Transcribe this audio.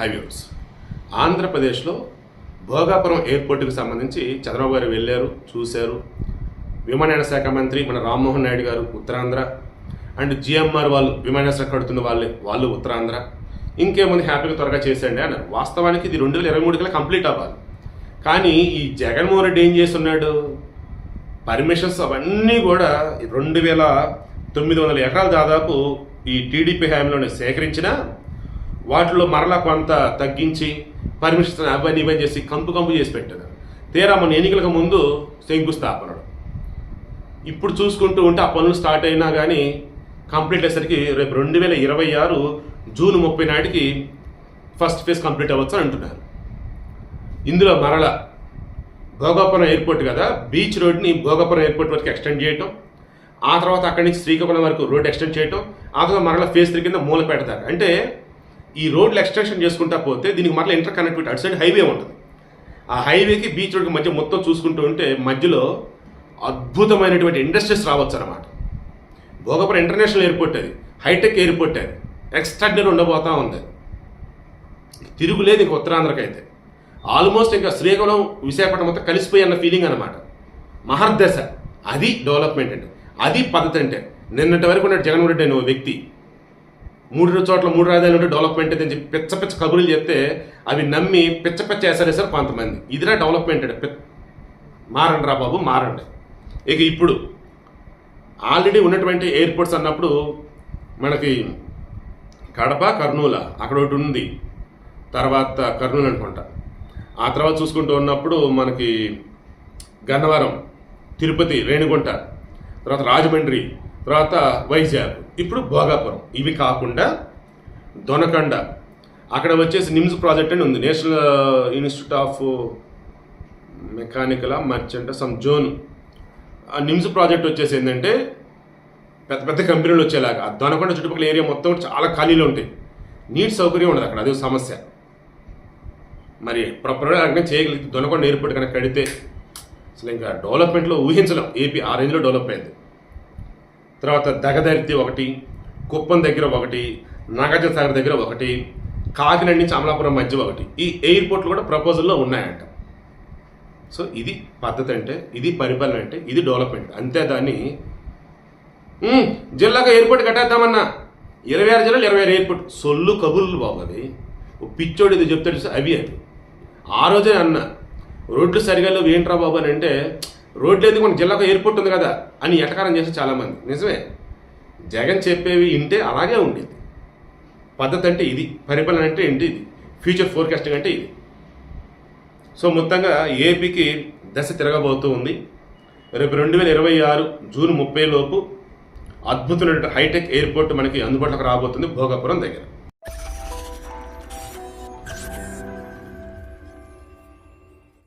Highways. ఆంధ్రప్రదేశ్లో భోగాపురం ఎయిర్పోర్ట్కి సంబంధించి చంద్రబాబు గారు వెళ్ళారు చూశారు. విమానయాన శాఖ మంత్రి మన రామ్మోహన్ నాయుడు గారు ఉత్తరాంధ్ర. అండ్ జిఎంఆర్ వాళ్ళు విమానయాన శాఖ కడుతున్న వాళ్ళే వాళ్ళు ఉత్తరాంధ్ర. ఇంకేముంది హ్యాపీగా త్వరగా చేసేయండి అన్నారు. వాస్తవానికి ఇది రెండు వేల ఇరవై మూడు కల్లా కంప్లీట్ అవ్వాలి. కానీ ఈ జగన్మోహన్ రెడ్డి ఏం చేస్తున్నాడు? పర్మిషన్స్ అవన్నీ కూడా రెండు వేల తొమ్మిది వందల ఎకరాలు దాదాపు ఈ టీడీపీ హామీలోనే సేకరించిన వాటిలో మరలా కొంత తగ్గించి పర్మిషన్స్ అవన్నీ ఇవన్నీ చేసి కంపు కంపు చేసి పెట్టారు తీరా మన ఎన్నికలకు ముందు శంకుస్థాపనలు ఇప్పుడు చూసుకుంటూ ఉంటే ఆ పనులు స్టార్ట్ అయినా కానీ కంప్లీట్ అయ్యేసరికి రేపు రెండు వేల ఇరవై ఆరు జూన్ ముప్పై నాటికి ఫస్ట్ ఫేజ్ కంప్లీట్ అవ్వచ్చు అని అంటున్నారు. ఇందులో మరల భోగాపురం ఎయిర్పోర్ట్ కదా బీచ్ రోడ్ని భోగాపురం ఎయిర్పోర్ట్ వరకు ఎక్స్టెండ్ చేయటం ఆ తర్వాత అక్కడి నుంచి శ్రీకాకుళం వరకు రోడ్ ఎక్స్టెండ్ చేయటం ఆ తర్వాత మరల ఫేజ్ త్రీ కింద మూలపేట దాకా. అంటే ఈ రోడ్లు ఎక్స్ట్రాక్షన్ చేసుకుంటా పోతే దీనికి మళ్ళీ ఇంటర్ కనెక్టివిటీ అటు సైడ్ హైవే ఉంటుంది. ఆ హైవేకి బీచ్ రోడ్కి మధ్య మొత్తం చూసుకుంటూ ఉంటే మధ్యలో అద్భుతమైనటువంటి ఇండస్ట్రీస్ రావచ్చు అనమాట భోగపురం ఇంటర్నేషనల్ ఎయిర్పోర్ట్ అది హైటెక్ ఎయిర్పోర్ట్ అది ఎక్స్ట్రాడినరీ ఉండబోతా ఉంది. తిరుగులేదు ఇంక ఉత్తరాంధ్రకైతే. ఆల్మోస్ట్ ఇంకా శ్రీకాకుళం విశాఖపట్నం మొత్తం కలిసిపోయి అన్న ఫీలింగ్ అనమాట మహర్దశ అది డెవలప్మెంట్ అంటే అది పద్ధతి అంటే నిన్నటి వరకు ఉన్న జగన్మోహన్ రెడ్డి అనే ఓ వ్యక్తి మూడు చోట్ల మూడు రాజధానులు ఉంటే డెవలప్మెంట్ అని చెప్పి పిచ్చ పిచ్చ కబుర్లు చెప్తే అవి నమ్మి పిచ్చ పిచ్చ వేసారేసారు కొంతమంది. ఇదిరా డెవలప్మెంట్ అంటే. మారండి రా బాబు మారండి. ఇక ఇప్పుడు ఆల్రెడీ ఉన్నటువంటి ఎయిర్పోర్ట్స్ అన్నప్పుడు మనకి కడప కర్నూల అక్కడ ఒకటి ఉంది. తర్వాత కర్నూలు అనుకుంటా. ఆ తర్వాత చూసుకుంటూ ఉన్నప్పుడు మనకి గన్నవరం తిరుపతి రేణిగుంట తర్వాత రాజమండ్రి తర్వాత వైజాగ్. ఇప్పుడు భోగాపురం. ఇవి కాకుండా దొనకండ. అక్కడ వచ్చేసి నిమ్స్ ప్రాజెక్ట్ అని ఉంది. National institute of mechanical merchant some zone. ఆ నిమ్స్ ప్రాజెక్ట్ వచ్చేసి ఏంటంటే పెద్ద పెద్ద కంపెనీలు వచ్చేలాగా. ఆ దొనకొండ చుట్టుపక్కల ఏరియా మొత్తం చాలా ఖాళీలు ఉంటాయి. నీటి సౌకర్యం ఉండదు అక్కడ. అదే సమస్య. మరి ప్రాపర్గా అక్కడ చేయగలిగితే దొనకొండ ఎయిర్పోర్ట్ కనుక కడితే అసలు ఇంకా డెవలప్మెంట్లో ఊహించలేం. ఏపీ ఆ రేంజ్లో డెవలప్ అయింది. తర్వాత దగదర్తి ఒకటి కుప్పం దగ్గర ఒకటి నాగార్జున సాగర్ దగ్గర ఒకటి కాకినాడ నుంచి అమలాపురం మధ్య ఒకటి. ఈ ఎయిర్పోర్ట్లు కూడా ప్రపోజల్లో ఉన్నాయంట. సో ఇది పద్ధతి అంటే ఇది పరిపాలన అంటే ఇది డెవలప్మెంట్. అంతే దాన్ని జిల్లాగా జిల్లాకు ఎయిర్పోర్ట్ కట్టేద్దామన్నా. ఇరవై ఆరు జిల్లాలు ఇరవై ఆరు ఎయిర్పోర్ట్. సొల్లు కబుర్లు బాబు అది. ఓ పిచ్చోడు ఇది చెప్తాడు అవి అవి. ఆ రోజే అన్న రోడ్లు సరిగా లేవు ఏంట్రా బాబు అని అంటే రోడ్లు ఎందుకు మన జిల్లాకు ఎయిర్పోర్ట్ ఉంది కదా అని ఎటకారం చేసే చాలామంది. నిజమే. జగన్ చెప్పేవి వింటే అలాగే ఉండేది. పద్ధతి అంటే ఇది పరిపాలన అంటే ఏంటి ఇది ఫ్యూచర్ ఫోర్కాస్టింగ్ అంటే ఇది. సో మొత్తంగా ఏపీకి దశ తిరగబోతూ ఉంది. రేపు రెండు వేల ఇరవై ఆరు జూన్ ముప్పై లోపు అద్భుతమైన హైటెక్ ఎయిర్పోర్ట్ మనకి అందుబాటులోకి రాబోతుంది భోగాపురం దగ్గర.